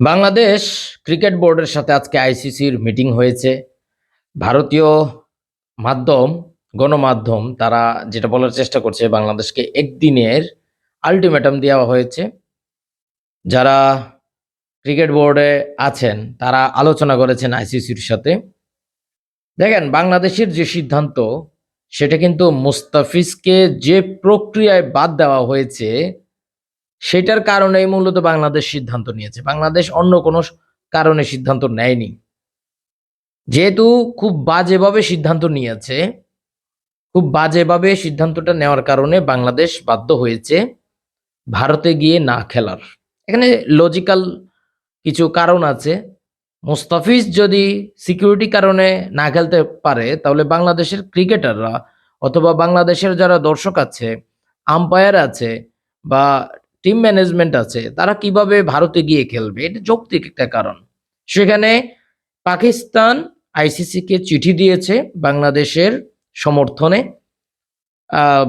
Bangladesh cricket বোর্ডের সাথে আজকে আইসিসির মিটিং হয়েছে। ভারতীয় মাধ্যম, গণমাধ্যম, তারা যেটা বলার চেষ্টা করছে, বাংলাদেশকে একদিনের আলটিমেটাম দেওয়া হয়েছে। যারা ক্রিকেট বোর্ডে আছেন, তারা আলোচনা করেছেন আইসিসির সাথে। দেখেন, বাংলাদেশের যে সিদ্ধান্ত, সেটা কিন্তু মুস্তাফিজকে যে প্রক্রিয়ায় বাদ দেওয়া হয়েছে সেটার কারণেই মূলত বাংলাদেশ সিদ্ধান্ত নিয়েছে। বাংলাদেশ অন্য কোনো কারণে সিদ্ধান্ত নেয়নি। যেহেতু খুব বাজেভাবে সিদ্ধান্ত নিয়েছে, খুব বাজেভাবে সিদ্ধান্তটা নেওয়ার কারণে বাংলাদেশ বাধ্য হয়েছে ভারতে গিয়ে না খেলার। এখানে লজিক্যাল কিছু কারণ আছে। মুস্তাফিজ যদি সিকিউরিটি কারণে না খেলতে পারে, তাহলে বাংলাদেশের ক্রিকেটাররা অথবা বাংলাদেশের যারা দর্শক আছে আম্পায়ার আছে বা টিম ম্যানেজমেন্ট আছে, তারা কীভাবে ভারতে গিয়ে খেলবে? এটা যৌক্তিক একটা কারণ। সেখানে পাকিস্তান আইসিসি কে চিঠি দিয়েছে বাংলাদেশের সমর্থনে।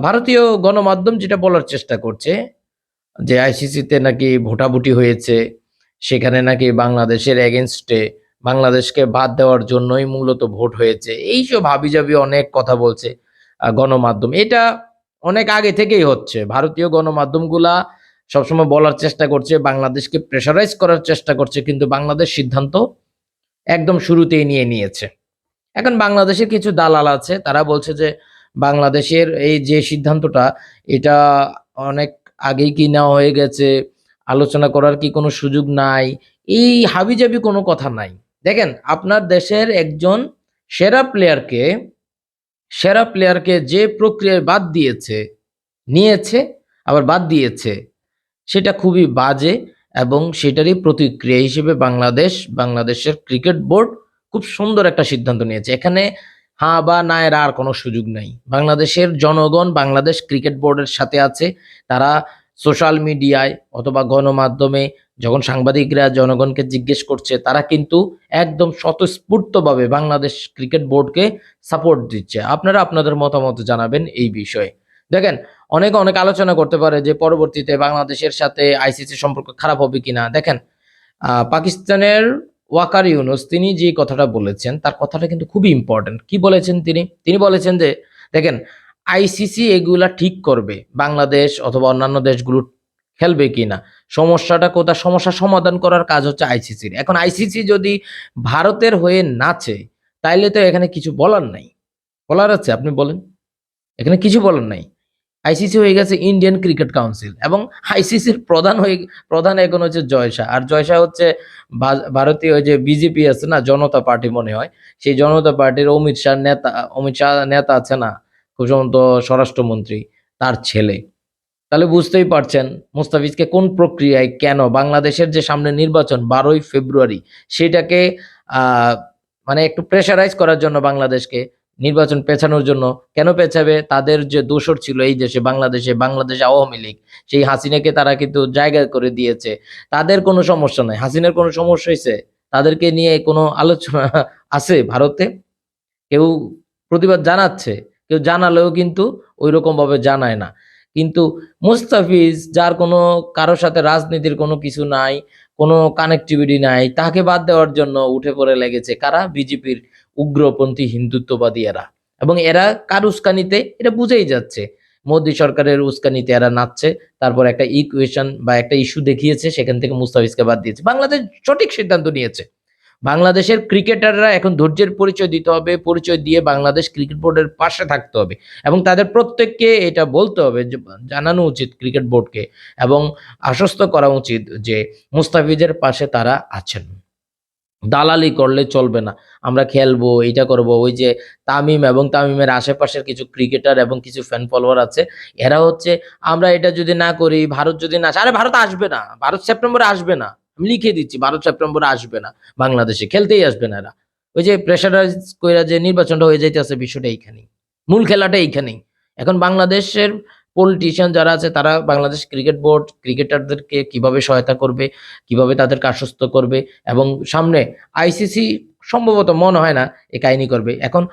ভারতীয় গণমাধ্যম যেটা বলার চেষ্টা করছে, যে আইসিসিতে নাকি ভোটাভুটি হয়েছে, সেখানে নাকি বাংলাদেশের এগেনস্টে বাংলাদেশকে বাদ দেওয়ার জন্যই মূলত ভোট হয়েছে, এইসব হাবিজাবি অনেক কথা বলছে গণমাধ্যম। এটা অনেক আগে থেকেই হচ্ছে। ভারতীয় গণমাধ্যমগুলা সবসময় বলার চেষ্টা করছে, বাংলাদেশকে প্রেশারাইজ করার চেষ্টা করছে, কিন্তু বাংলাদেশ সিদ্ধান্ত একদম শুরুতেই নিয়ে নিয়েছে। এখন বাংলাদেশের কিছু দালাল আছে, তারা বলছে যে বাংলাদেশের এই যে সিদ্ধান্তটা, এটা অনেক আগেই কি নেওয়া হয়ে গেছে, আলোচনা করার কি কোনো সুযোগ নাই, এই হাবিজাবি কোনো কথা নাই। দেখেন, আপনার দেশের একজন সেরা প্লেয়ারকে সেরা প্লেয়ারকে যে প্রক্রিয়ায় বাদ দিয়েছে, নিয়েছে, আবার বাদ দিয়েছে সেটা খুবই বাজে এবং সেটারই প্রতিক্রিয়া হিসেবে বাংলাদেশ, বাংলাদেশের ক্রিকেট বোর্ড খুব সুন্দর একটা সিদ্ধান্ত নিয়েছে। এখানে হ্যাঁ বা না এর আর কোনো সুযোগ নেই। বাংলাদেশের জনগণ, বাংলাদেশ ক্রিকেট বোর্ডের সাথে আছে। তারা সোশ্যাল মিডিয়ায় অথবা গণমাধ্যমে যখন সাংবাদিকরা জনগণকে জিজ্ঞেস করছে, তারা কিন্তু একদম স্বতঃস্ফূর্তভাবে বাংলাদেশ ক্রিকেট বোর্ডকে সাপোর্ট দিচ্ছে। আপনারা আপনাদের মতামত জানাবেন এই বিষয়ে। দেখেন অনেকে অনেক আলোচনা করতে পারে যে পরবর্তীতে বাংলাদেশের সাথে আইসিসি সম্পর্ক খারাপ হবে কিনা। দেখেন পাকিস্তানের ওয়াকার ইউনুস, তিনি যে কথাটা বলেছেন, তার কথাটা কিন্তু খুবই ইম্পর্টেন্ট কি বলেছেন তিনি? তিনি বলেছেন যে, দেখেন আইসিসি এগুলা ঠিক করবে, বাংলাদেশ অথবা অন্যান্য দেশগুলো খেলবে কিনা। সমস্যাটা কোথা সমস্যা সমাধান করার কাজ হচ্ছে আইসিসির এখন আইসিসি যদি ভারতের হয়ে নাচে, তাইলে তো এখানে কিছু বলার নাই। বলার আছে, আপনি বলেন। এখানে কিছু বলার নাই। আইসিসি হয়ে গেছে ইন্ডিয়ান ক্রিকেট কাউন্সিল এবং আইসিসির প্রধান হয়ে, প্রধান এখন হচ্ছে জয়শা আর জয়শা হচ্ছে ভারতীয় যে বিজেপি আছে না, জনতা পার্টি মনে হয়। সেই জনতা পার্টির অমিত শাহ নেতা, অমিত শাহ নেতা আছে না খুব সম্ভবত স্বরাষ্ট্রমন্ত্রী, তার ছেলে। তাহলে বুঝতেই পারছেন মুস্তাফিজকে কোন প্রক্রিয়ায় কেন বাংলাদেশের যে সামনে নির্বাচন বারোই ফেব্রুয়ারি, সেটাকে মানে একটু প্রেশারাইজ করার জন্য বাংলাদেশকে নির্বাচন পেছানোর জন্য কেন পেছাবে? তাদের যে দোষর ছিল এই দেশে, বাংলাদেশে, বাংলাদেশ আওয়ামী লীগ, সেই হাসিনাকে তারা কিন্তু জায়গা করে দিয়েছে। তাদের কোনো সমস্যা নাই। হাসিনার কোনো সমস্যা হয়েছে তাদেরকে নিয়ে কোনো আলোচনা আছে ভারতে? কেউ প্রতিবাদ জানাচ্ছে, কেউ জানালেও কিন্তু ওই রকম ভাবে জানায় না। কিন্তু মুস্তাফিজ, যার কোনো কারোর সাথে রাজনীতির কোনো কিছু নাই, কোনো কানেক্টিভিটি নাই, তাকে বাদ দেওয়ার জন্য উঠে পড়ে লেগেছে কারা? বিজেপির উগ্রপন্থী হিন্দুত্ববাদী এরা। এবং এরা কার উস্কানিতে? এটা বুঝেই যাচ্ছে। মোদী সরকারের উস্কানিতে এরা নাচছে, তারপর একটা ইকুয়েশন বা একটা ইস্যু দেখিয়েছে, সেখান থেকে মুস্তাফিজকে বাদ দিয়েছে। বাংলাদেশ সঠিক সিদ্ধান্ত নিয়েছে। বাংলাদেশের ক্রিকেটাররা এখন ধৈর্যের পরিচয় দিতে হবে, পরিচয় দিয়ে বাংলাদেশ ক্রিকেট বোর্ডের পাশে থাকতে হবে। এবং তাদের প্রত্যেককে এটা বলতে হবে জানানো উচিত ক্রিকেট বোর্ডকে এবং আশ্বস্ত করা উচিত যে মুস্তাফিজের পাশে তারা আছেন। দালালি করলে চলবে না। আমরা খেলব এটা করব। ওই যে তামিম এবং তামিমের আশেপাশের কিছু ক্রিকেটার এবং কিছু ফ্যান ফলোয়ার আছে, এরা হচ্ছে, আমরা এটা যদি না করি, ভারত যদি না আরে ভারত আসবে না। ভারত সেপ্টেম্বরে আসবে না। আমি লিখে দিচ্ছি, ভারত সেপ্টেম্বরে আসবে না। বাংলাদেশে খেলতেই আসবে না এরা। ওই যে প্রেশারাইজ কইরা যে নির্বাচনটা হয়ে যাইতেছে, বিষয়টা এইখানেই। মূল খেলাটা এইখানেই। এখন বাংলাদেশের পলিটিশিয়ান যারা আছে, তারা বাংলাদেশ ক্রিকেট বোর্ড ক্রিকেটারদেরকে কীভাবে সহায়তা করবে, কীভাবে তাদেরকে আশ্বস্ত করবে এবং সামনে আইসিসি সম্ভবত মনে হয় না এ কাহিনী করবে। এখন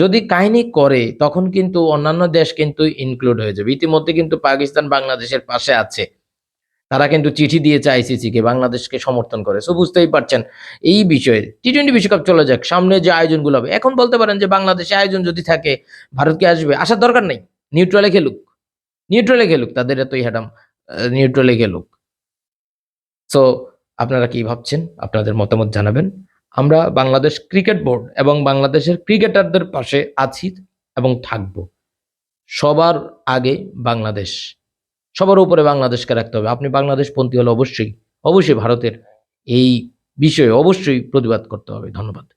যদি কাহিনী করে, তখন কিন্তু অন্যান্য দেশ কিন্তু ইনক্লুড হয়ে যাবে। ইতিমধ্যে কিন্তু পাকিস্তান বাংলাদেশের পাশে আছে। তারা কিন্তু চিঠি দিয়েছে আইসিসি কে বাংলাদেশকে সমর্থন করে। সো বুঝতেই পারছেন এই বিষয়ে। টি টোয়েন্টি বিশ্বকাপ চলে যাক, সামনে যে আয়োজনগুলো হবে। এখন বলতে পারেন যে বাংলাদেশে আয়োজন যদি থাকে ভারতকে আসবে? আসার দরকার নেই। নিউট্রালে খেলুক। নিউট্রালে খেলুক তাদের এতই হ্যাডাম নিউট্রালে গেলুক। সো আপনারা কি ভাবছেন? আপনাদের মতামত জানাবেন। আমরা বাংলাদেশ ক্রিকেট বোর্ড এবং বাংলাদেশের ক্রিকেটারদের পাশে আছি এবং থাকব। সবার আগে বাংলাদেশ। সবার উপরে বাংলাদেশকে রাখতে হবে। আপনি বাংলাদেশ পন্থী হলে অবশ্যই অবশ্যই ভারতের এই বিষয়ে অবশ্যই প্রতিবাদ করতে হবে। ধন্যবাদ।